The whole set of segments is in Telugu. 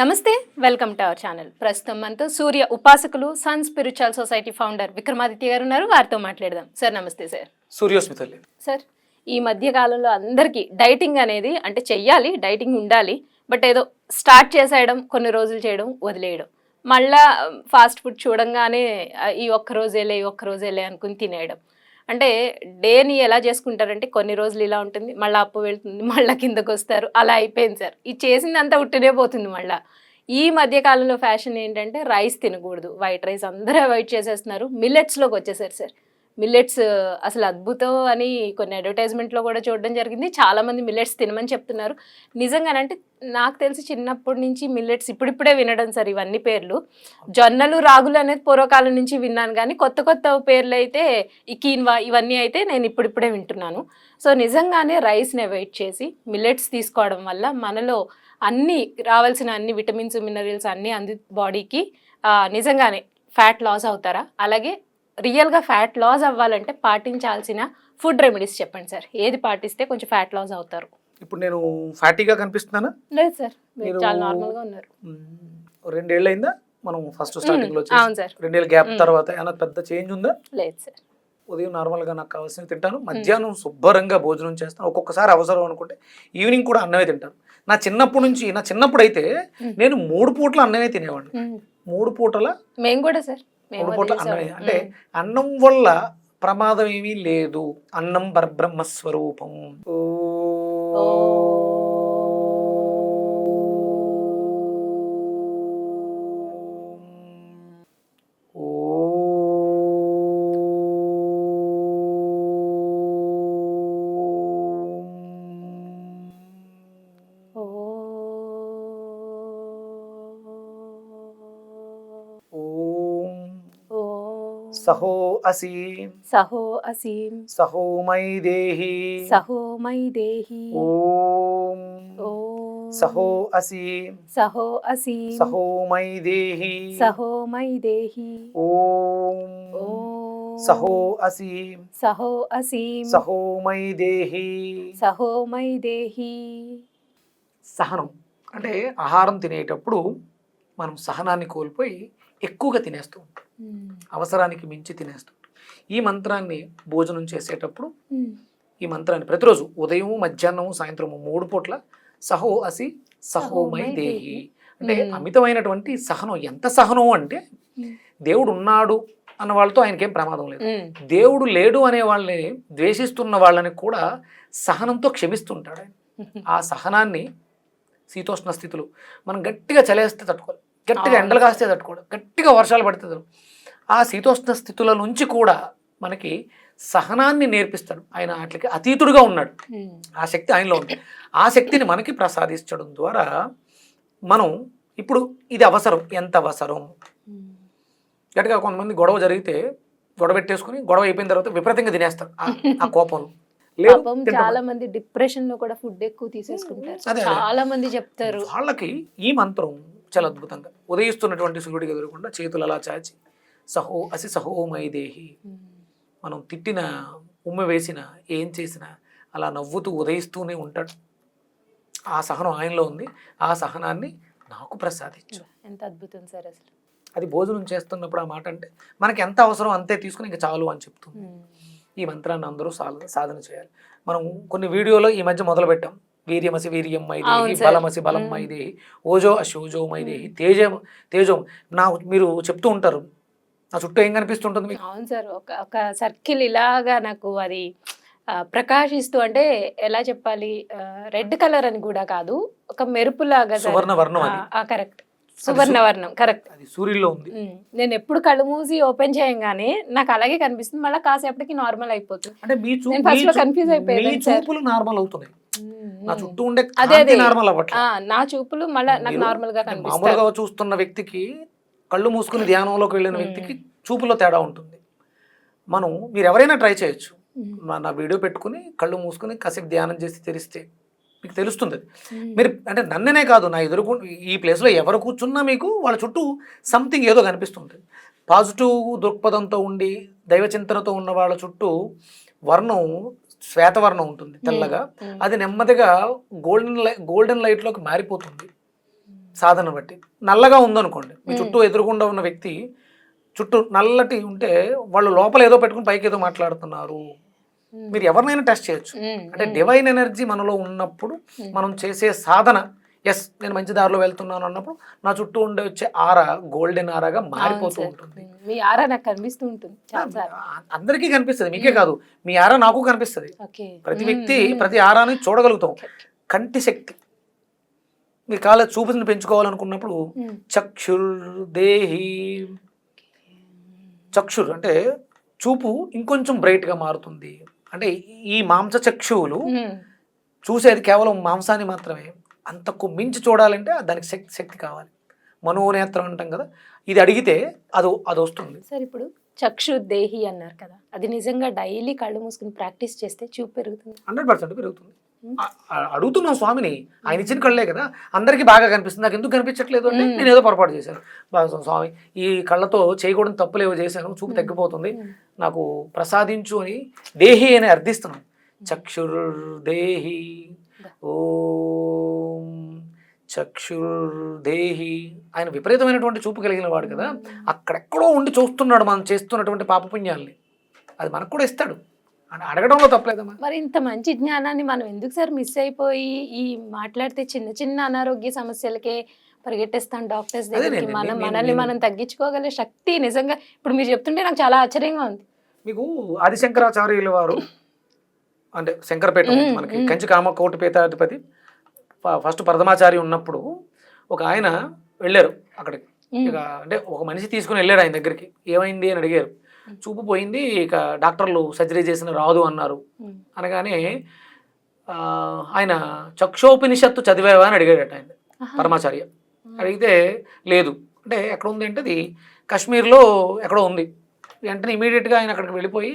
నమస్తే వెల్కమ్ టు అవర్ ఛానల్. ప్రస్తుతం మనతో సూర్య ఉపాసకులు sun spiritual society founder Vikramaditya garu ఉన్నారు. వారితో మాట్లాడదాం. సార్ నమస్తే సార్. సూర్యోస్మి తల్లి సార్ ఈ మధ్య కాలంలో అందరికీ డైటింగ్ అనేది అంటే చెయ్యాలి డైటింగ్ ఉండాలి బట్ ఏదో స్టార్ట్ చేసేయడం కొన్ని రోజులు చేయడం వదిలేయడం. మళ్ళా ఫాస్ట్ ఫుడ్ చూడంగానే ఈ ఒక్క రోజేలే ఈ ఒక్క రోజేలే అనుకుని తినేయడం. అంటే డేని ఎలా చేసుకుంటారంటే కొన్ని రోజులు ఇలా ఉంటుంది మళ్ళీ అప్పు వెళ్తుంది మళ్ళీ కిందకు వస్తారు అలా అయిపోయింది సార్. ఈ చేసిందంతా ఉట్టినే పోతుంది మళ్ళీ. ఈ మధ్యకాలంలో ఫ్యాషన్ ఏంటంటే రైస్ తినకూడదు. వైట్ రైస్ అందరూ అవాయిడ్ చేసేస్తున్నారు. మిల్లెట్స్లోకి వచ్చేసారు సార్. మిల్లెట్స్ అసలు అద్భుతం అని కొన్ని అడ్వర్టైజ్మెంట్లో కూడా చూడడం జరిగింది. చాలామంది మిల్లెట్స్ తినమని చెప్తున్నారు. నిజంగానంటే నాకు తెలిసి చిన్నప్పటి నుంచి మిల్లెట్స్ ఇప్పుడిప్పుడే వినడం సార్ ఇవన్నీ పేర్లు. జొన్నలు రాగులు అనేది పూర్వకాలం నుంచి విన్నాను కానీ కొత్త కొత్త పేర్లు అయితే ఈ కీన్వా ఇవన్నీ అయితే నేను ఇప్పుడిప్పుడే వింటున్నాను. సో నిజంగానే రైస్ని అవాయిడ్ చేసి మిల్లెట్స్ తీసుకోవడం వల్ల మనలో అన్ని రావాల్సిన అన్ని విటమిన్స్ మినరల్స్ అన్నీ అంది బాడీకి నిజంగానే ఫ్యాట్ లాస్ అవుతారా? అలాగే రియల్గా ఫ్యాట్ లాస్ అవ్వాలంటే పాటించాల్సిన ఫుడ్ రెమెడీస్ చెప్పండి సార్. ఏది పాటిస్తే కొంచెం ఫ్యాట్ లాస్ అవుతారు? ఇప్పుడు నేను ఫ్యాటీగా కనిపిస్తున్నానా? లేదు సార్. మీరు చాలా నార్మల్గా ఉన్నారు. రెండేళ్ళు అయిందా మనం ఫస్ట్ స్టార్టింగ్లో అవును సార్. రెండేళ్ళ గ్యాప్. తర్వాత ఏమైనా పెద్ద చేంజ్ ఉందా? లేదు సార్. ఉదయం నార్మల్గా నాకు కావాల్సినవి తింటాను మధ్యాహ్నం శుభ్రంగా భోజనం చేస్తాను. ఒక్కొక్కసారి అవసరం అనుకుంటే ఈవినింగ్ కూడా అన్నమే తింటాను. నా చిన్నప్పటి నుంచి నా చిన్నప్పుడు అయితే. నేను మూడు పూట్ల అన్నమే తినేవాడిని. మూడు పూటల? మేము కూడా సార్. మూడు పూట్ల. అన్నమే అంటే. అన్నం వల్ల ప్రమాదం ఏమీ లేదు అన్నం పరబ్రహ్మ స్వరూపం. ఓ. సహో అసి. సహో అసీం. సహో మై దేహి. సహో మై దేహి. ఓం. సహో అసి. సహో అసీం. సహో మై దేహి. సహో మై దేహి. ఓం. ఓ. సహో అసి. సహో అసీం. సహో మై దేహి. సహో మై దేహి. సహనం అంటే ఆహారం తినేటప్పుడు మనం సహనాన్ని కోల్పోయి ఎక్కువగా తినేస్తూ ఉంటాం. అవసరానికి మించి తినేస్తూ ఉంటాం ఈ మంత్రాన్ని భోజనం చేసేటప్పుడు. ఈ మంత్రాన్ని ప్రతిరోజు ఉదయం మధ్యాహ్నం సాయంత్రం మూడు పూట్ల సహో అసి సహోమై దేహి. అంటే. అమితమైనటువంటి సహనం ఎంత సహనం అంటే. దేవుడు ఉన్నాడు అన్న వాళ్ళతో ఆయనకేం ప్రమాదం లేదు. దేవుడు లేడు అనే వాళ్ళని ద్వేషిస్తున్న వాళ్ళని కూడా సహనంతో క్షమిస్తుంటాడు ఆయన ఆ సహనాన్ని శీతోష్ణ స్థితులు మనం గట్టిగా చలేస్తే తట్టుకోవాలి గట్టిగా. ఎండలు కాస్తే తట్టుకోవాలి గట్టిగా వర్షాలు పడితే తట్టుకోవాలి. ఆ శీతోష్ణ స్థితుల నుంచి కూడా మనకి సహనాన్ని నేర్పిస్తాడు ఆయన వాటికి అతీతుడుగా ఉన్నాడు. ఆ శక్తి ఆయనలో ఉంది ఆ శక్తిని మనకి ప్రసాదించడం ద్వారా మనం ఇప్పుడు ఇది అవసరం ఎంత అవసరం. గట్టిగా కొంతమంది గొడవ జరిగితే గొడవ పెట్టేసుకుని గొడవ అయిపోయిన తర్వాత విపరీతంగా తినేస్తారు ఆ- కోపంలో పాపం. చాలా మంది డిప్రెషన్లో కూడా ఫుడ్ ఎక్కువ తీసేసుకుంటారు. చాలా మంది చెప్తారు వాళ్ళకి ఈ మంత్రం చాలా అద్భుతంగా ఉదయిస్తున్నటువంటి సూర్యుడికి ఎదురకుండా చేతులు అలా చాచి సహో అసి సహో మైదేహి మ్మ్. మనం తిట్టిన ఉమ్మ వేసిన ఏం చేసినా అలా నవ్వుతూ ఉదయిస్తూనే ఉంటాడు. ఆ సహనం ఆయనలో ఉంది. ఆ సహనాన్ని నాకు ప్రసాదించు. ఎంత అద్భుతం సార్ అసలు. అది భోజనం చేస్తున్నప్పుడు ఆ మాట అంటే మనకి ఎంత అవసరం అంతే తీసుకుని ఇంకా చాలు అని చెప్తుంది. ఈ మంత్రాన్ని అందరూ సాధన సాధన చేయాలి. మనం కొన్ని వీడియోలో ఈ మధ్య మొదలు పెట్టాం వీర్యమసి వీర్యం మైదేహి. బలమసి బలం. మైదేహి ఓజో అశోజో మైదేహి తేజం తేజం. నా మీరు చెప్తూ ఉంటారు. నా చుట్టూ ఏం కనిపిస్తుంటుంది మీకు? అవును సార్. ఒక ఒక సర్కిల్ ఇలాగా నాకు అది ప్రకాశిస్తూ అంటే ఎలా చెప్పాలి? రెడ్ కలర్ అని కూడా కాదు. ఒక మెరుపులాగా. సువర్ణ వర్ణం కరెక్ట్. సువర్ణ వర్ణం కరెక్ట్ అది సూర్యుల్లో ఉంది. నేను ఎప్పుడు కళ్ళు మూసి ఓపెన్ చేయంగానే నాకు అలాగే కనిపిస్తుంది. మళ్ళీ కాసేపటికి నార్మల్ అయిపోతుంది. అంటే మీ చూ- నేను మీ first లో చూ- confuse అయిపోయాను మీ సార్. చూపులు నార్మల్ అవుతున్నాయి. నా. చుట్టూ ఉండే అదే. నార్మల్ అవ్వట్లేదు నా చూపులు మళ్ళీ నాకు నార్మల్గా మామూలుగా చూస్తున్న వ్యక్తికి కళ్ళు మూసుకుని ధ్యానంలోకి వెళ్ళిన. వ్యక్తికి చూపులో తేడా ఉంటుంది. మనం మీరు ఎవరైనా ట్రై చేయొచ్చు. నా వీడియో పెట్టుకుని కళ్ళు మూసుకుని కాసేపు ధ్యానం చేసి తెరిస్తే మీకు తెలుస్తుంది. మీరు అంటే నన్ననే కాదు నా ఎదురుకు ఈ ప్లేస్లో ఎవరు కూర్చున్నా మీకు వాళ్ళ చుట్టూ సంథింగ్ ఏదో కనిపిస్తుంది పాజిటివ్ దృక్పథంతో ఉండి దైవ చింతనతో ఉన్న వాళ్ళ చుట్టూ వర్ణం శ్వేతవర్ణం ఉంటుంది తెల్లగా. అది నెమ్మదిగా గోల్డెన్ లై గోల్డెన్ లైట్లోకి మారిపోతుంది సాధన బట్టి నల్లగా ఉందనుకోండి మీ. చుట్టూ ఎదురుగుండా ఉన్న వ్యక్తి చుట్టూ నల్లటి ఉంటే వాళ్ళు లోపల ఏదో పెట్టుకుని పైకి ఏదో మాట్లాడుతున్నారు. మీరు ఎవరినైనా టెస్ట్ చేయొచ్చు. అంటే. డివైన్ ఎనర్జీ మనలో ఉన్నప్పుడు. మనం చేసే సాధన ఎస్ నేను మంచి దారిలో వెళ్తున్నాను అన్నప్పుడు నా చుట్టూ ఉండే వచ్చే ఆర గోల్డెన్ ఆరాగా మారిపోతూ. ఉంటుంది. మీ ఆరా నాకు కనిపిస్తూ ఉంటుంది అందరికీ కనిపిస్తుంది మీకే కాదు మీ ఆరా నాకు కనిపిస్తుంది ప్రతి. వ్యక్తి. ప్రతి ఆరాని చూడగలుగుతాం. కంటి శక్తి మీ కాళ్ళ చూపుని పెంచుకోవాలనుకున్నప్పుడు ఉమ్. చక్షుర్ దేహి చక్షుర్ అంటే చూపు ఇంకొంచెం బ్రైట్గా మారుతుంది అంటే ఈ మాంస చక్షువులు. చూసేది కేవలం మాంసాన్ని మాత్రమే. అంతకు మించి చూడాలంటే దానికి శక్తి శక్తి కావాలి. మనోనేత్రం అంటాం కదా. ఇది అడిగితే అది అది వస్తుంది. సార్ ఇప్పుడు చక్షు దేహి అన్నారు కదా. అది నిజంగా డైలీ కళ్ళు మూసుకుని ప్రాక్టీస్ చేస్తే చూపు పెరుగుతుంది. హండ్రెడ్ పర్సెంట్ పెరుగుతుంది. అడుగుతున్నాం స్వామిని. ఆయన ఇచ్చిన కళ్ళే కదా. అందరికీ బాగా కనిపిస్తుంది. నాకు ఎందుకు కనిపించట్లేదు అంటే. నేను ఏదో పొరపాటు చేశాను. బాగా స్వామి ఈ కళ్ళతో చేయకూడని తప్పులేవో చేశాను. చూపు. తగ్గిపోతుంది. నాకు ప్రసాదించు అని దేహి అని అర్థిస్తున్నాం చక్షుర్ దేహి ఓం చక్షుర్ దేహి ఆయన విపరీతమైనటువంటి చూపు కలిగిన వాడు కదా. అక్కడెక్కడో ఉండి చూస్తున్నాడు మనం చేస్తున్నటువంటి పాపపుణ్యాల్ని. అది మనకు కూడా ఇస్తాడు. అని అడగడంలో తప్పలేదమ్మా. మరి ఇంత మంచి జ్ఞానాన్ని మనం ఎందుకు సార్ మిస్ అయిపోయి ఈ మాట్లాడితే చిన్న చిన్న అనారోగ్య సమస్యలకే పరిగెట్టేస్తాం డాక్టర్స్ దగ్గరికి? మనం మనల్ని మనం తగ్గించుకోగల శక్తి నిజంగా ఇప్పుడు మీరు చెప్తుంటే నాకు చాలా ఆశ్చర్యంగా ఉంది. మీకు ఆదిశంకరాచార్యుల వారు అంటే శంకరపేట మనకి. కంచి కామ కోటి పీతాధిపతి ఫస్ట్ ప్రథమాచారి ఉన్నప్పుడు ఒక ఆయన వెళ్ళారు అక్కడికి. అంటే ఒక మనిషి తీసుకుని వెళ్ళారు ఆయన దగ్గరికి. ఏమైంది అని అడిగారు. చూపు పోయింది ఇక డాక్టర్లు సర్జరీ చేసిన రాదు అన్నారు. అనగానే ఆయన చక్షోపనిషత్తు చదివావా అని అడిగాడట ఆయన. పరమాచార్య. అడిగితే లేదు. అంటే ఎక్కడ ఉంది అంటే అది కాశ్మీర్లో ఎక్కడో ఉంది. వెంటనే ఇమీడియట్గా ఆయన అక్కడికి వెళ్ళిపోయి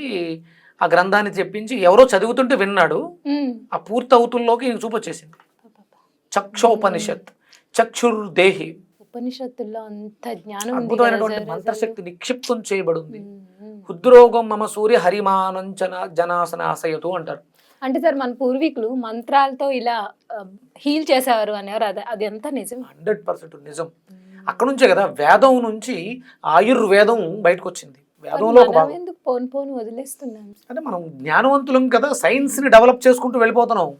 ఆ గ్రంథాన్ని చెప్పించి ఎవరో చదువుతుంటే విన్నాడు. ఆ పూర్తి అవుతుల్లోకి ఈయనకు చూపు వచ్చేసింది చక్షోపనిషత్ చక్షుర్ దేహి ఉపనిషత్తుల్లో అంత జ్ఞానం అద్భుతమైనటువంటి మంత్రశక్తి నిక్షిప్తం చేయబడింది. హృద్రోగం మమ సూర్య హరిమానంచన జనాసనాశయతు అంటారు. అంటే సార్ మన పూర్వీకులు మంత్రాలతో ఇలా హీల్ చేసేవారు అనేవారు. అది అది ఎంత నిజం? హండ్రెడ్ పర్సెంట్ నిజం. అక్కడ నుంచే కదా వేదం నుంచి ఆయుర్వేదం బయటకు వచ్చింది వేదంలో ఎందుకు పోను పోను వదిలేస్తున్నాం? అంటే మనం జ్ఞానవంతులం కదా సైన్స్ని డెవలప్ చేసుకుంటూ వెళ్ళిపోతున్నాం.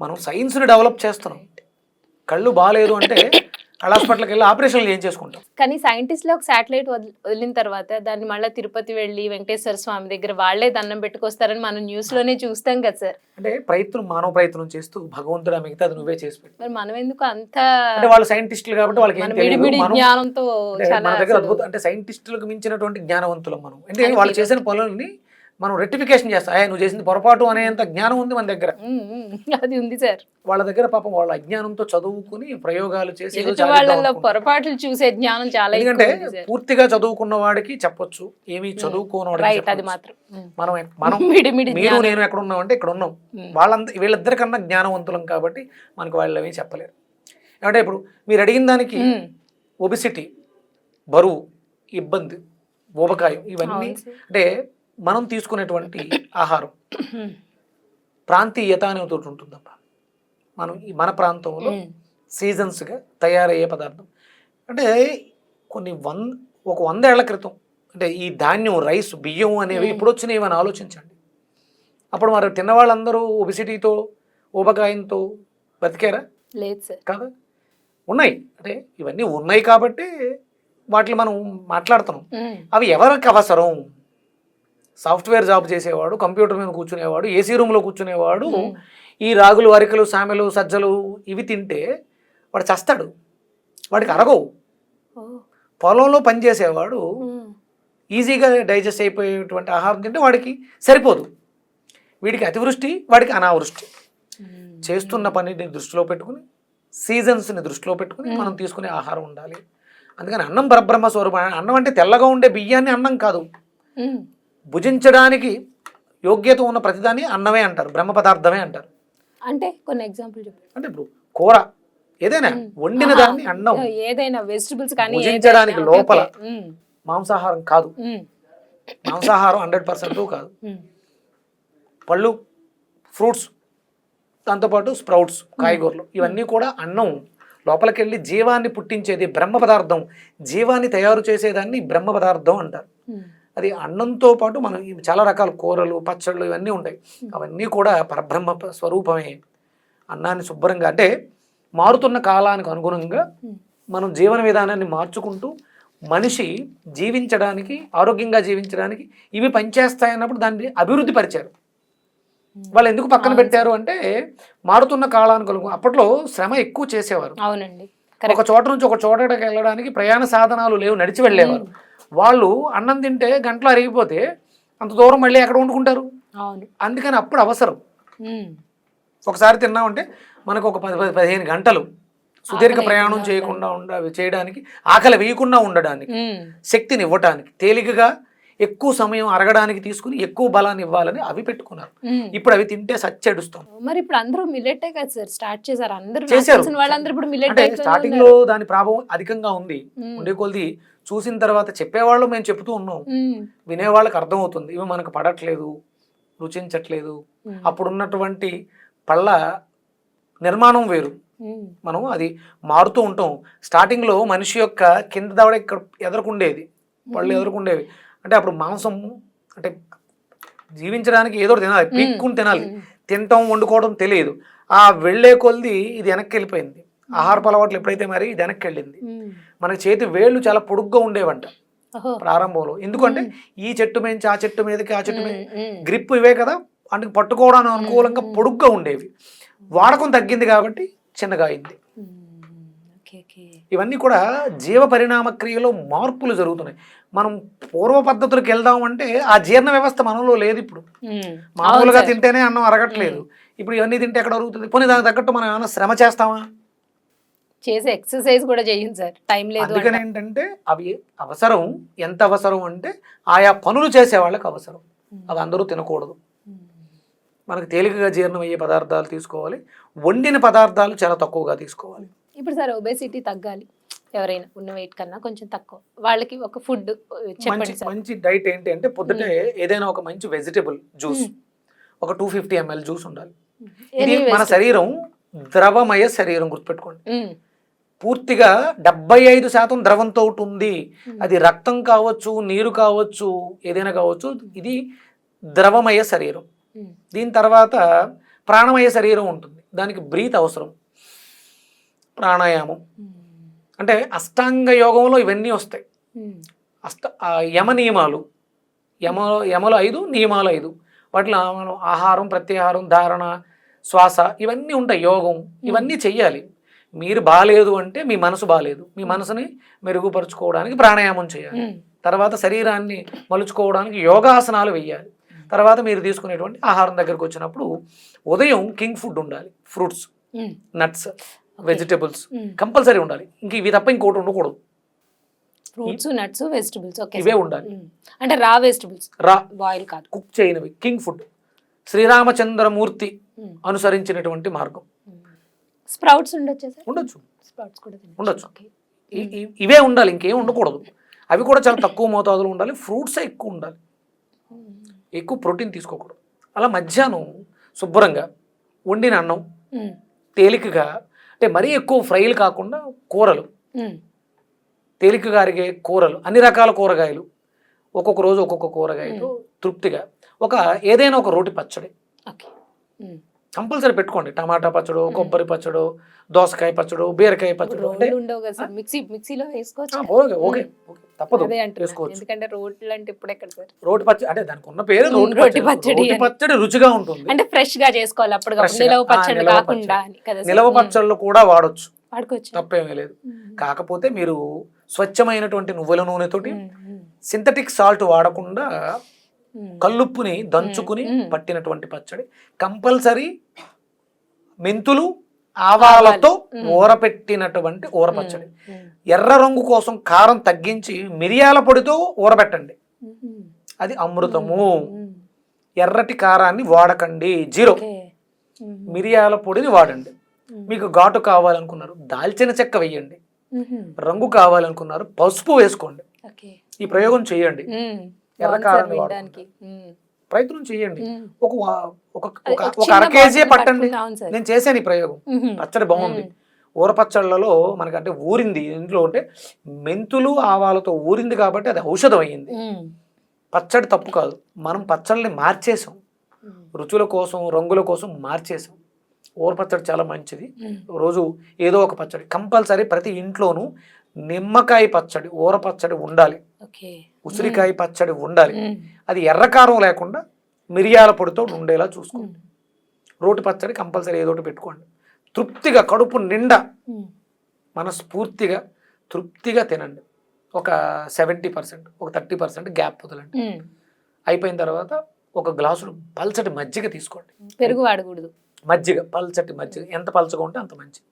మనం సైన్స్ని డెవలప్ చేస్తున్నాం. కళ్ళు బాగాలేదు అంటే హాస్పిటల్కి వెళ్ళి ఆపరేషన్లు ఏం చేసుకుంటాం కానీ సైంటిస్ట్లో ఒక శాటిలైట్ వదిలిన తర్వాత దాన్ని మళ్ళీ తిరుపతి వెళ్ళి వెంకటేశ్వర స్వామి దగ్గర వాళ్ళే దండం పెట్టుకొస్తారని మనం న్యూస్లోనే చూస్తాం కదా సార్. అంటే ప్రయత్నం మానవ ప్రయత్నం చేస్తూ భగవంతుడు మిగతా అది నువ్వే చేసి మరి మనం ఎందుకు అంత అంటే వాళ్ళు సైంటిస్టులు కాబట్టి వాళ్ళకి జ్ఞానంతో అంటే చాలా మన దగ్గర అసలు- అద్భుతం. అంటే సైంటిస్టులకు మించినటువంటి జ్ఞానవంతులం మనం. అంటే వాళ్ళు చేసిన పనులని మనం రెక్టిఫికేషన్ చేస్తాం అయ్యా నువ్వు చేసింది పొరపాటు అనేంత జ్ఞానం ఉంది మన దగ్గర అది ఉంది సార్ వాళ్ళ దగ్గర పాపం వాళ్ళ అజ్ఞానంతో చదువుకుని ప్రయోగాలు చేసి. పొరపాట్లు చూసే జ్ఞానం చాలా ఎందుకంటే పూర్తిగా చదువుకున్న వాడికి చెప్పొచ్చు ఏమి చదువుకోని మాత్రం. మనం మనం మీరు నేను ఎక్కడ ఉన్నాం అంటే ఇక్కడ ఉన్నాం ఉమ్. వాళ్ళంద వీళ్ళిద్దరికన్నా జ్ఞానవంతులం కాబట్టి మనకు వాళ్ళు ఏమీ చెప్పలేరు అంటే ఇప్పుడు మీరు అడిగిన దానికి. ఒబిసిటీ బరువు ఇబ్బంది ఊబకాయం ఇవన్నీ. అంటే మనం తీసుకునేటువంటి ఆహారం. ప్రాంతీయత అనే ఒకటి ఉంటుందమ్మా మనం ఈ మన ప్రాంతంలో. సీజన్స్గా తయారయ్యే పదార్థం. అంటే కొన్ని వన్ ఒక వంద ఏళ్ళ క్రితం అంటే ఈ ధాన్యం రైస్ బియ్యం అనేవి మ్మ్. ఎప్పుడు వచ్చినాయి అని ఆలోచించండి. అప్పుడు మరి తిన్నవాళ్ళందరూ ఒబిసిటీతో ఊబకాయంతో బతికారా? లేదు సార్. కాదా? ఉన్నాయి. అంటే ఇవన్నీ ఉన్నాయి కాబట్టి వాటిని మనం మాట్లాడుతున్నాం. అవి ఎవరికి అవసరం? సాఫ్ట్వేర్ జాబ్ చేసేవాడు కంప్యూటర్ మీద కూర్చునేవాడు ఏసీ రూమ్లో కూర్చునేవాడు. ఈ రాగులు అరికలు సామెలు సజ్జలు ఇవి తింటే వాడు చస్తాడు వాడికి అరగవు. పొలంలో పనిచేసేవాడు. ఈజీగా డైజెస్ట్ అయిపోయేటువంటి ఆహారం తింటే వాడికి సరిపోదు వీడికి అతివృష్టి వాడికి అనావృష్టి. చేస్తున్న పనిని దృష్టిలో పెట్టుకుని సీజన్స్ని దృష్టిలో పెట్టుకుని. మనం తీసుకునే ఆహారం ఉండాలి అందుకని అన్నం పరబ్రహ్మ స్వరూపం అన్నం అంటే తెల్లగా ఉండే బియ్యాన్ని అన్నం కాదు. భుజించడానికి యోగ్యత ఉన్న ప్రతిదాన్ని అన్నమే అంటారు బ్రహ్మ పదార్థమే అంటారు. అంటే కొన్ని ఎగ్జాంపుల్ చెప్పండి అంటే ఇప్పుడు కూర ఏదైనా వండిన దాన్ని అన్నం ఏదైనా వెజిటబుల్స్ కానీ భుజించడానికి. లోపల. మాంసాహారం కాదు. మాంసాహారం హండ్రెడ్ పర్సెంట్ కాదు. పళ్ళు ఫ్రూట్స్ దాంతోపాటు స్ప్రౌట్స్ కాయగూరలు ఇవన్నీ కూడా అన్నం. లోపలికి వెళ్ళి జీవాన్ని పుట్టించేది బ్రహ్మ పదార్థం. జీవాన్ని తయారు చేసేదాన్ని బ్రహ్మ పదార్థం అంటారు. అది అన్నంతో పాటు మనం చాలా రకాల కూరలు పచ్చళ్ళు ఇవన్నీ ఉంటాయి. అవన్నీ కూడా పరబ్రహ్మ స్వరూపమే. అన్నాన్ని శుభ్రంగా అంటే మారుతున్న కాలానికి అనుగుణంగా మనం జీవన విధానాన్ని మార్చుకుంటూ మనిషి జీవించడానికి ఆరోగ్యంగా జీవించడానికి ఇవి పనిచేస్తాయన్నప్పుడు దాన్ని అభివృద్ధి పరిచారు. వాళ్ళు ఎందుకు పక్కన పెట్టారు అంటే మారుతున్న కాలానికి అప్పట్లో శ్రమ ఎక్కువ చేసేవారు. అవునండి. ఒక చోట నుంచి ఒక చోటకి వెళ్ళడానికి ప్రయాణ సాధనాలు లేవు నడిచి వెళ్ళేవారు. వాళ్ళు అన్నం తింటే గంటలు అరిగిపోతే అంత దూరం మళ్ళీ ఎక్కడ వండుకుంటారు? అందుకని అప్పుడు అవసరం. ఒకసారి తిన్నామంటే మనకు ఒక పది పది పదిహేను గంటలు సుదీర్ఘ ప్రయాణం చేయకుండా ఉండ చేయడానికి ఆకలి వేయకుండా ఉండడానికి శక్తిని ఇవ్వటానికి తేలికగా ఎక్కువ సమయం అరగడానికి తీసుకుని ఎక్కువ బలాన్ని ఇవ్వాలని అవి పెట్టుకున్నారు. ఇప్పుడు అవి తింటే సచ్చెడుస్తాం. మరి ఇప్పుడు అందరూ మిల్లెటే కదా సార్ స్టార్ట్ చేశారు. అందరూ చేశారు. వాళ్ళందరూ ఇప్పుడు మిల్లెట్ స్టార్టింగ్లో దాని ప్రభావం అధికంగా ఉంది. ఉండే కొద్ది చూసిన తర్వాత చెప్పేవాళ్ళు మేము చెప్తూ ఉన్నాం. వినేవాళ్ళకి అర్థమవుతుంది. ఇవి మనకు పడట్లేదు రుచించట్లేదు. అప్పుడున్నటువంటి పళ్ళ నిర్మాణం వేరు. మనం అది మారుతూ ఉంటాం. స్టార్టింగ్లో మనిషి యొక్క కింద దవడ ఇక్కడ ఎదురుకుండేది. పళ్ళు ఎదురుకుండేవి. అంటే అప్పుడు మాంసం అంటే జీవించడానికి ఏదో తినాలి పీక్కుని తినాలి. తినటం వండుకోవడం తెలియదు. ఆ వెళ్ళే కొలిది ఇది వెనక్కి వెళ్ళిపోయింది. ఆహారపు అలవాట్లు ఎప్పుడైతే మరి ఇది వెనక్కి వెళ్ళింది. మన చేతి వేళ్ళు చాలా పొడుగ్గా ఉండేవంట ప్రారంభంలో. ఎందుకంటే ఈ చెట్టు నుంచి ఆ చెట్టు మీదకి ఆ చెట్టు మీద గ్రిప్ ఇవే కదా అంటే పట్టుకోవడానికి అనుకూలంగా పొడుగ్గా ఉండేవి. వాడకం తగ్గింది కాబట్టి చిన్నగా అయింది. ఇవన్నీ కూడా జీవ పరిణామ క్రియలో మార్పులు జరుగుతున్నాయి. మనం పూర్వ పద్ధతులకు వెళ్దాం అంటే ఆ జీర్ణ వ్యవస్థ మనలో లేదు ఇప్పుడు. మామూలుగా తింటేనే అన్నం అరగట్లేదు. ఇప్పుడు ఇవన్నీ తింటే ఎక్కడ అరుగుతుంది? పోనీ దానికి తగ్గట్టు మనం ఏమైనా శ్రమ చేస్తామా? చేసే ఎక్సర్సైజ్ కూడా చేయండి సార్. టైం లేదు అందుకని ఏంటంటే అవి అవసరం. ఎంత అవసరం అంటే ఆయా పనులు చేసే వాళ్ళకి అవసరం. అవి అందరూ తినకూడదు. మనకు తేలికగా జీర్ణం అయ్యే పదార్థాలు తీసుకోవాలి. వండిన పదార్థాలు చాలా తక్కువగా తీసుకోవాలి. ఇప్పుడు సార్ ఒబేసిటీ తగ్గాలి. ఎవరైనా ఉన్న వెయిట్ కన్నా కొంచెం తక్కువ. వాళ్ళకి ఒక ఫుడ్ మంచి సార్. మంచి డైట్ ఏంటి అంటే పొద్దుటే ఏదైనా ఒక మంచి వెజిటబుల్ జ్యూస్ ఒక టూ ఫిఫ్టీ ఎంఎల్ జ్యూస్ ఉండాలి. ఇది Any మన. శరీరం ద్రవమయ శరీరం గుర్తుపెట్టుకోండి. ఉమ్, పూర్తిగా డెబ్బై ఐదు శాతం ద్రవంతో ఉంటుంది. అది రక్తం కావచ్చు నీరు కావచ్చు ఏదైనా కావచ్చు ఇది ద్రవమయ శరీరం. ఉమ్, దీని తర్వాత ప్రాణమయ శరీరం ఉంటుంది. దానికి బ్రీత్ అవసరం. ప్రాణాయామం. ఉమ్, అంటే అష్టాంగ యోగంలో ఇవన్నీ వస్తాయి. అష్ట యమ నియమాలు. యమ యమలు ఐదు నియమాలు ఐదు. వాటిలో మనం ఆహారం ప్రత్యాహారం ధారణ శ్వాస ఇవన్నీ ఉంటాయి యోగం. ఇవన్నీ చెయ్యాలి. మీరు బాగాలేదు అంటే మీ మనసు బాగాలేదు మీ మనసుని మెరుగుపరుచుకోవడానికి ప్రాణాయామం చేయాలి. తర్వాత శరీరాన్ని మలుచుకోవడానికి యోగాసనాలు వెయ్యాలి. తర్వాత మీరు తీసుకునేటువంటి ఆహారం దగ్గరకు వచ్చినప్పుడు ఉదయం కింగ్ ఫుడ్ ఉండాలి. Fruits. Nuts. Vegetables um. Compulsory ఉండాలి. ఇంక ఇవి తప్ప ఇంకోటి ఉండకూడదు. Fruits nuts vegetables. ఓకే ఇవే ఉండాలి. ఉమ్. అంటే రా వెజిటబుల్స్. రా. బాయిల్ కాదు. కుక్ చేయనివి. King food. శ్రీరామచంద్రమూర్తి ఉమ్, అనుసరించినటువంటి మార్గం. స్ప్రౌట్స్ ఉండొచ్చా ఉండొచ్చు. స్ప్రౌట్స్ కూడా. ఉండొచ్చు. ఇవే ఉండాలి. ఇంకేం ఉండకూడదు. అవి కూడా చాలా తక్కువ మోతాదులో ఉండాలి. ఫ్రూట్స్ ఎక్కువ ఉండాలి. ఎక్కువ ప్రోటీన్ తీసుకోకూడదు. అలా మధ్యాహ్నం శుభ్రంగా వండిన అన్నం తేలికగా అంటే మరీ ఎక్కువ ఫ్రైలు కాకుండా కూరలు. ఉమ్, తేలికగా అరిగే కూరలు అన్ని రకాల కూరగాయలు. ఒక్కొక్క రోజు ఒక్కొక్క కూరగాయలు తృప్తిగా. ఒక ఏదైనా ఒక రోటి పచ్చడి. కంపల్సరీ పెట్టుకోండి. టమాటా పచ్చడు కొబ్బరి పచ్చడు దోసకాయ పచ్చడు బీరకాయ పచ్చడు అంటే ఓకే ఓకే. తప్పదు. ఎందుకంటే రోడ్లు అంటే ఇప్పుడు ఎక్కడ సార్. రోటి పచ్చడి అంటే దానికి ఉన్న పేరు పచ్చడి. పచ్చడి రుచిగా ఉంటుంది. అంటే ఫ్రెష్గా చేసుకోవాలి అప్పుడు. నిలవ పచ్చడి కాకుండా? నిలవ పచ్చళ్ళు కూడా వాడొచ్చు. వాడుకోవచ్చు. తప్పేమీ లేదు. కాకపోతే మీరు స్వచ్ఛమైనటువంటి నువ్వుల నూనెతోటి సింథటిక్ సాల్ట్ వాడకుండా. కల్లుప్పుని దంచుకుని. పట్టినటువంటి పచ్చడి. కంపల్సరీ మెంతులు ఆవాలతో. ఊరపెట్టినటువంటి ఊర పచ్చడి. ఉమ్, ఎర్ర రంగు కోసం కారం తగ్గించి మిరియాల పొడితో ఊరబెట్టండి అది అమృతము. ఎర్రటి కారాన్ని వాడకండి. జీరో. మిరియాల పొడిని వాడండి. మీకు ఘాటు కావాలనుకున్నారు దాల్చిన చెక్క వేయండి. రంగు కావాలనుకున్నారు పసుపు వేసుకోండి. ఈ ప్రయోగం చేయండి. ఎర్ర కారం. ప్రయత్నం చేయండి. ఒక ఒక అర కేజీ పట్టండి. నేను చేశాను ఈ ప్రయోగం. పచ్చడి బాగుంది. ఊర పచ్చళ్ళలో మనకి అంటే ఊరింది. ఇంట్లో అంటే మెంతులు ఆవాలతో ఊరింది కాబట్టి అది ఔషధం అయ్యింది. పచ్చడి తప్పు కాదు. మనం పచ్చళ్ళని మార్చేసాం. రుచుల కోసం రంగుల కోసం మార్చేసాం ఊర పచ్చడి చాలా మంచిది. రోజు ఏదో ఒక పచ్చడి. కంపల్సరీ ప్రతి ఇంట్లోనూ నిమ్మకాయ పచ్చడి ఊర పచ్చడి ఉండాలి. ఓకే. ఉసిరికాయ పచ్చడి ఉండాలి. అది ఎర్రకారం లేకుండా మిరియాల పొడితో ఉండేలా చూసుకోండి. రోటి పచ్చడి కంపల్సరీ ఏదో ఒకటి పెట్టుకోండి తృప్తిగా కడుపు నిండా. మనస్ఫూర్తిగా తృప్తిగా తినండి ఒక సెవెంటీ పర్సెంట్ ఒక థర్టీ పర్సెంట్ గ్యాప్ వదలండి. అయిపోయిన తర్వాత ఒక గ్లాసుడు పల్చటి మజ్జిగ తీసుకోండి పెరుగు వాడకూడదు మజ్జిగ పల్చటి మజ్జిగ ఎంత పల్చగా ఉంటే అంత మంచిది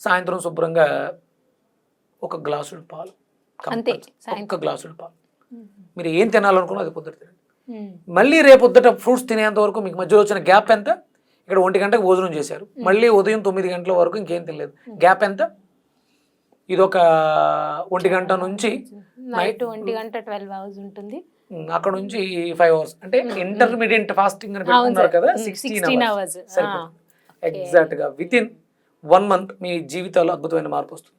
సాయంత్రం శుభ్రంగా ఒక గ్లాసుడు పాలు అంతే. ఒక్క గ్లాసుడు పాలు. మీరు ఏం తినాలనుకున్నా అది పొద్దుట తినండి. మళ్ళీ రేపు పొద్దుట ఫ్రూట్స్ తినేంత వరకు మీకు మధ్యలో వచ్చిన గ్యాప్ ఎంత? ఇక్కడ ఒంటి గంటకు భోజనం చేశారు. మళ్ళీ ఉదయం తొమ్మిది గంటల వరకు ఇంకేం తినలేదు. గ్యాప్ ఎంత? ఇదొక ఒంటి గంట నుంచి నైట్ ఒంటి గంట ట్వెల్వ్ అవర్స్ ఉంటుంది. అక్కడ నుంచి ఫైవ్ అవర్స్ అంటే ఇంటర్మీడియట్ ఫాస్టింగ్ అని పెట్టుకున్నారు. కదా సిక్స్టీన్ 16 అవర్స్ ఎగ్జాక్ట్గా విత్ ఇన్ వన్ మంత్ మీ జీవితాల్లో అద్భుతమైన మార్పు వస్తుంది.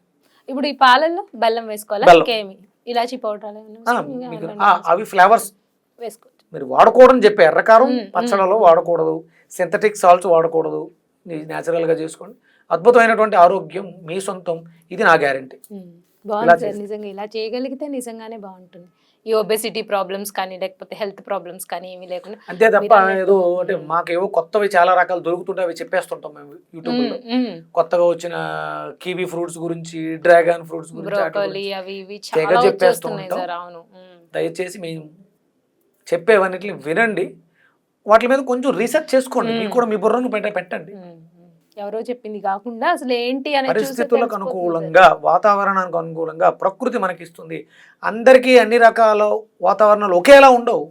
ఇప్పుడు ఈ పాలల్లో బెల్లం వేసుకోవాలా? ఇలాచి పౌడర్ అవి ఫ్లేవర్స్ వేసుకోవచ్చు. మీరు వాడకూడదని చెప్పి ఎర్రకారం. పచ్చళ్ళలో వాడకూడదు సింథటిక్ సాల్ట్స్ వాడకూడదు ఇది natural గా చేసుకోండి. అద్భుతమైనటువంటి ఆరోగ్యం మీ సొంతం ఇది నా గ్యారంటీ. బాగుంది సార్. నిజంగా ఇలా చేయగలిగితే నిజంగానే బాగుంటుంది. ఈ ఒబెసిటీ ప్రాబ్లమ్స్ కానీ లేకపోతే హెల్త్ ప్రాబ్లమ్స్ కానీ ఏమీ లేకుండా అంతే తప్ప ఏదో అంటే. మాకేవో కొత్తవి చాలా రకాలు దొరుకుతుంటే అవి చెప్పేస్తుంటాం మేము యూట్యూబ్లో ఉమ్, ఉమ్. కొత్తగా వచ్చిన కివీ ఫ్రూట్స్ గురించి డ్రాగన్ ఫ్రూట్స్ గురించి బ్రోకలీ. అవి ఇవి చాలా. సార్ అవును. దయచేసి మేము చెప్పేవన్నిటిని వినండి వాటి మీద కొంచెం రీసెర్చ్ చేసుకోండి. మీకు కూడా మీ బుర్రను పెట్ట పెట్టండి. ఎవరో చెప్పింది కాకుండా అసలు ఏంటి చూస్తే పరిస్థితులకు అనుకూలంగా వాతావరణానికి అనుకూలంగా ప్రకృతి మనకిస్తుంది. అందరికీ అన్ని రకాల వాతావరణాలు ఒకేలా ఉండవు.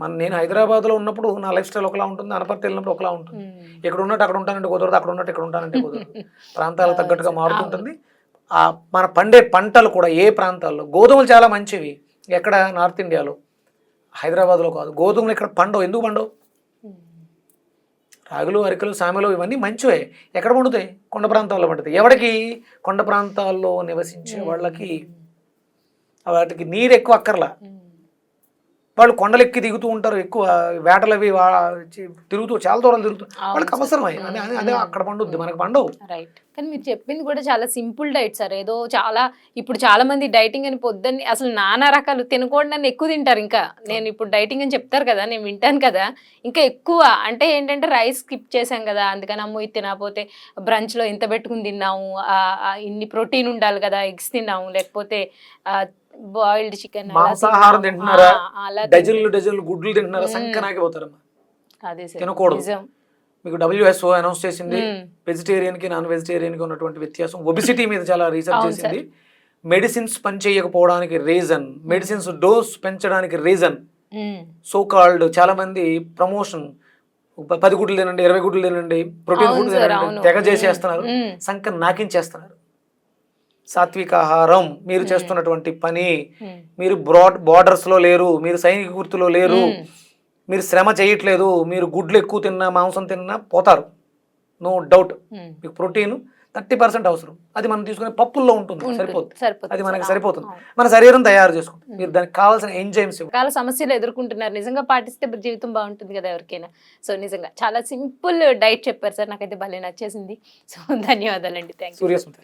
మన నేను హైదరాబాద్లో ఉన్నప్పుడు నా లైఫ్ స్టైల్ ఒకలా ఉంటుంది అనపర్తి వెళ్ళినప్పుడు ఒకలా ఉంటుంది. ఇక్కడ ఉన్నట్టు అక్కడ ఉంటానంటే కుదరదు అక్కడ ఉన్నట్టు ఇక్కడ ఉంటానంటే కుదరదు. ప్రాంతాలకు తగ్గట్టుగా మారుతుంటుంది. ఆ మన పండే పంటలు కూడా ఏ ప్రాంతాల్లో గోధుమలు చాలా మంచివి. ఎక్కడ నార్త్ ఇండియాలో హైదరాబాద్లో కాదు. గోధుమలు ఇక్కడ పండవు. ఎందుకు పండవు. రాగులు అరికలు సామెలు ఇవన్నీ మంచివే. ఎక్కడ పండుతాయి? కొండ ప్రాంతాల్లో పండుతాయి. ఎవరికి కొండ ప్రాంతాల్లో నివసించే వాళ్ళకి వాటికి నీరు ఎక్కువ అక్కర్లా. వాళ్ళు కొండలు ఎక్కి దిగుతూ ఉంటారు ఎక్కువ వేటలు అవి వా- చి- తిరుగుతూ చాలా దూరాలు తిరుగుతూ వాళ్ళకి సార్. అవసరమే. అదే అదే- అదే అక్కడ పండుద్ది మనకు పండవు. రైట్. కానీ మీరు చెప్పింది కూడా చాలా సింపుల్ డైట్ సార్. ఏదో చాలా ఇప్పుడు చాలా మంది డైటింగ్ అని పొద్దున్నే అసలు నానా రకాలు తినకూడదు అని ఎక్కువ తింటారు ఇంకా. నేను ఇప్పుడు డైటింగ్ అని చెప్తారు కదా నేను వింటాను కదా. ఇంకా ఎక్కువ అంటే ఏంటంటే రైస్ స్కిప్ చేశాం కదా అందుకని అమ్మో ఇది తినకపోతే బ్రంచ్లో ఇంత పెట్టుకుని తిన్నాము ఇన్ని ప్రోటీన్ ఉండాలి కదా ఎగ్స్ తిన్నాము లేకపోతే బాయిల్డ్ చికెన్ మాంసాహారం తింటున్నారా? డజన్లు డజన్లు గుడ్లు తింటున్నారా? మ్మ్. సంకనాకి పోతారమ్మా. అదే తినకూడదు. మీకు డబ్ల్యూఎస్ఓ అనౌన్స్ చేసింది. వెజిటేరియన్కి నాన్ వెజిటేరియన్కి ఉన్నటువంటి వ్యత్యాసం. ఒబిసిటీ మీద చాలా రీసెర్చ్ చేసింది. మెడిసిన్స్ పనిచేయకపోవడానికి రీజన్ మెడిసిన్స్ డోస్ పెంచడానికి రీజన్. సో కాల్డ్ చాలా మంది ప్రమోషన్ పది గుడ్లు తినండి ఇరవై గుడ్లు తినండి ప్రోటీన్ సార్, తినండి. తెగ చేసేస్తున్నారు. సంక నాకించేస్తున్నారు. సాత్విక ఆహారం మీరు చేస్తున్నటువంటి పని. మీరు బ్రాడ్ బార్డర్స్లో లేరు మీరు సైనిక గుర్తులో లేరు. మీరు శ్రమ చేయట్లేదు మీరు గుడ్లు ఎక్కువ తిన్నా మాంసం తిన్నా పోతారు. No doubt. మీకు ప్రోటీన్ థర్టీ పర్సెంట్ అవసరం. అది మనం తీసుకునే పప్పుల్లో ఉంటుంది. సరిపోతుంది. అది మనకి సార్. సరిపోతుంది. మన శరీరం తయారు చేసుకుంటుంది. మీరు దానికి కావాల్సిన ఎంజైమ్స్ రకాల సమస్యలు ఎదుర్కొంటున్నారు. నిజంగా పాటిస్తే జీవితం బాగుంటుంది కదా ఎవరికైనా. సో నిజంగా చాలా సింపుల్ డైట్ చెప్పారు సార్. నాకైతే భలే నచ్చేసింది. సో ధన్యవాదాలండి. Thank you Suryasmriti